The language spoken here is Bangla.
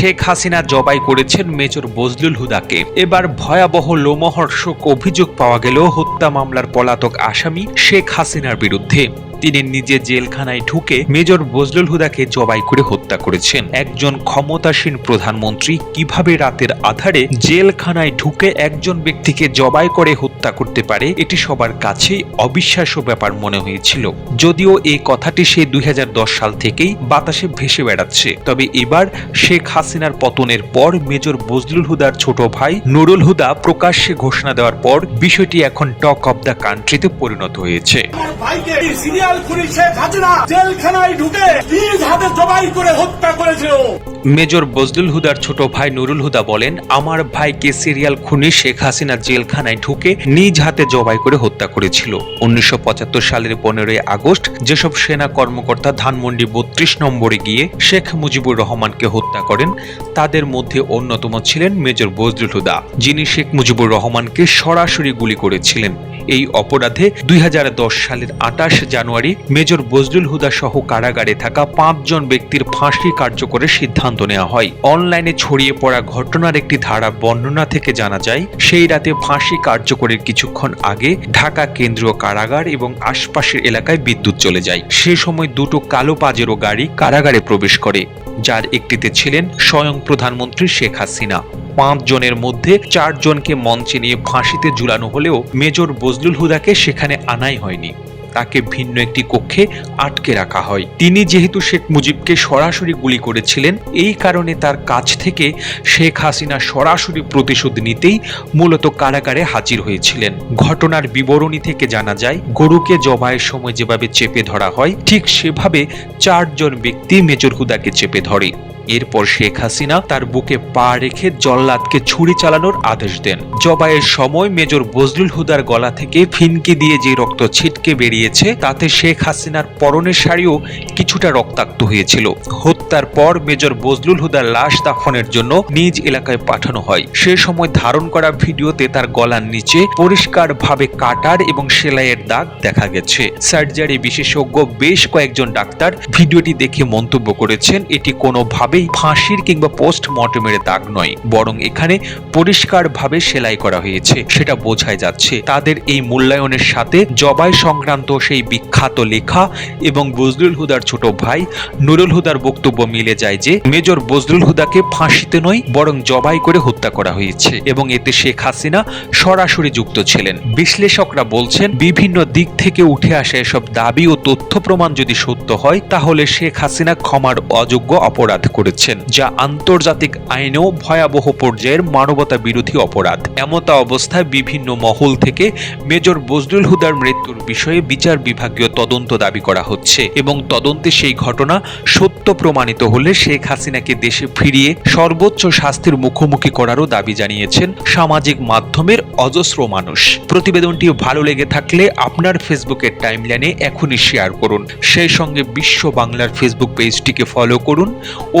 শেখ হাসিনা জবাই করেছেন মেজর বজলুল হুদাকে। এবার ভয়াবহ লোমহর্ষক অভিযোগ পাওয়া গেল হত্যা মামলার পলাতক আসামি শেখ হাসিনার বিরুদ্ধে। তিনি নিজে জেলখানায় ঢুকে মেজর বজলুল হুদাকে জবাই করে হত্যা করেছেন। একজন ক্ষমতাসীন প্রধানমন্ত্রী কীভাবে রাতের আধারে জেলখানায় ঢুকে একজন ব্যক্তিকে জবাই করে হত্যা করতে পারে, এটি সবার কাছেই অবিশ্বাস্য ব্যাপার মনে হয়েছিল। যদিও এই কথাটি সে দুই হাজার দশ সাল থেকেই বাতাসে ভেসে বেড়াচ্ছে। তবে এবার শেখ হাসিনার পতনের পর মেজর বজলুল হুদার ছোট ভাই নুরুল হুদা প্রকাশ্যে ঘোষণা দেওয়ার পর বিষয়টি এখন টক অব দ্য কান্ট্রিতে পরিণত হয়েছে। জেলখানায় ঢুকে হাতে জবাই করে হত্যা করেছে ও। মেজর বজলুল হুদার ছোট ভাই নুরুল হুদা বলেন, আমার ভাইকে সিরিয়াল খুনি শেখ হাসিনা জেলখানায় ঢুকে নিজ হাতে জবাই করে হত্যা করেছিল। উনিশশো পঁচাত্তর সালের পনেরোই আগস্ট যেসব সেনা কর্মকর্তা ধানমন্ডি বত্রিশ নম্বরে গিয়ে শেখ মুজিবুর রহমানকে হত্যা করেন, তাদের মধ্যে অন্যতম ছিলেন মেজর বজলুল হুদা, যিনি শেখ মুজিবুর রহমানকে সরাসরি গুলি করেছিলেন। এই অপরাধে দুই হাজার দশ সালের আটাশ জানুয়ারি মেজর বজলুল হুদা সহ কারাগারে থাকা পাঁচজন ব্যক্তির ফাঁসি কার্যকরের সিদ্ধান্ত নেওয়া হয়। অনলাইনে ছড়িয়ে পড়া ঘটনার একটি ধারা বর্ণনা থেকে জানা যায়, সেই রাতে ফাঁসি কার্যকরের কিছুক্ষণ আগে ঢাকা কেন্দ্রীয় কারাগার এবং আশপাশের এলাকায় বিদ্যুৎ চলে যায়। সে সময় দুটো কালো পাজেরও গাড়ি কারাগারে প্রবেশ করে। যার একটিতে ছিলেন স্বয়ং প্রধানমন্ত্রী শেখ হাসিনা। পাঁচ জনের মধ্যে চারজনকে মঞ্চে নিয়ে ফাঁসিতে ঝুলানো হলেও মেজর বজলুল হুদাকে সেখানে আনাই হয়নি। তাকে ভিন্ন একটি কক্ষে আটকে রাখা হয়। তিনি যেহেতু শেখ মুজিবকে সরাসরি গুলি করেছিলেন, এই কারণে তার কাছ থেকে শেখ হাসিনা সরাসরি প্রতিশোধ নিতেই মূলত কারাগারে হাজির হয়েছিলেন। ঘটনার বিবরণী থেকে জানা যায়, গরুকে জবাইয়ের সময় যেভাবে চেপে ধরা হয়, ঠিক সেভাবে চারজন ব্যক্তি মেজর হুদাকে চেপে ধরে। এরপর শেখ হাসিনা তার বুকে পা রেখে জল্লাদকে ছুরি চালানোর আদেশ দেন। জবাইয়ের সময় মেজর বজলুল হুদার গলা থেকে ফিনকি দিয়ে যে রক্ত ছিটকে বেরিয়েছে, তাতে শেখ হাসিনার পরনের শাড়িও কিছুটা রক্তাক্ত হয়েছিল। হত্যার পর মেজর বজলুল হুদার লাশ দাফনের জন্য নিজ এলাকায় পাঠানো হয়। সে সময় ধারণ করা ভিডিওতে তার গলার নিচে পরিষ্কারভাবে কাটার এবং সেলাইয়ের দাগ দেখা গেছে। সার্জারি বিশেষজ্ঞ বেশ কয়েকজন ডাক্তার ভিডিওটি দেখে মন্তব্য করেছেন, এটি কোনোভাবেই ফাঁসির কিংবা পোস্টমর্টমের দাগ নয়, বরং এখানে পরিষ্কারভাবে সেলাই করা হয়েছে। সেটা বোঝাই যাচ্ছে তাদের এই মূল্যায়নের সাথে জবাই সংক্রান্ত সেই বিখ্যাত লেখা এবং বজলুল হুদার ছোট ভাই নুরুল হুদার বক্তব্য মিলে যায় যে, মেজর বজলুল হুদাকে ফাঁসিতে নয়, বরং জবাই করে হত্যা করা হয়েছে এবং এতে শেখ হাসিনা সরাসরি যুক্ত ছিলেন। বিশ্লেষকরা বলছেন, বিভিন্ন দিক থেকে উঠে আসা এসব দাবি ও তথ্য প্রমাণ যদি সত্য হয়, তাহলে শেখ হাসিনা ক্ষমার অযোগ্য অপরাধ করেছেন, যা আন্তর্জাতিক আইনেও ভয়াবহ পর্যায়ের মানবতা বিরোধী অপরাধ। এমতা অবস্থায় বিভিন্ন মহল থেকে মেজর বজলুল হুদার মৃত্যুর বিষয়ে বিচার বিভাগীয় তদন্ত দাবি করা হচ্ছে এবং তদন্তে সেই ঘটনা সত্য প্রমাণিত হলে শেখ হাসিনাকে দেশে ফিরিয়ে সর্বোচ্চ শাস্তির মুখোমুখি করারও দাবি জানিয়েছেন সামাজিক মাধ্যমের অজস্র মানুষ। প্রতিবেদনটি ভালো লেগে থাকলে আপনার ফেসবুকের টাইমলাইনে এখনই শেয়ার করুন। সেই সঙ্গে বিশ্ব বাংলার ফেসবুক পেজটিকে ফলো করুন ও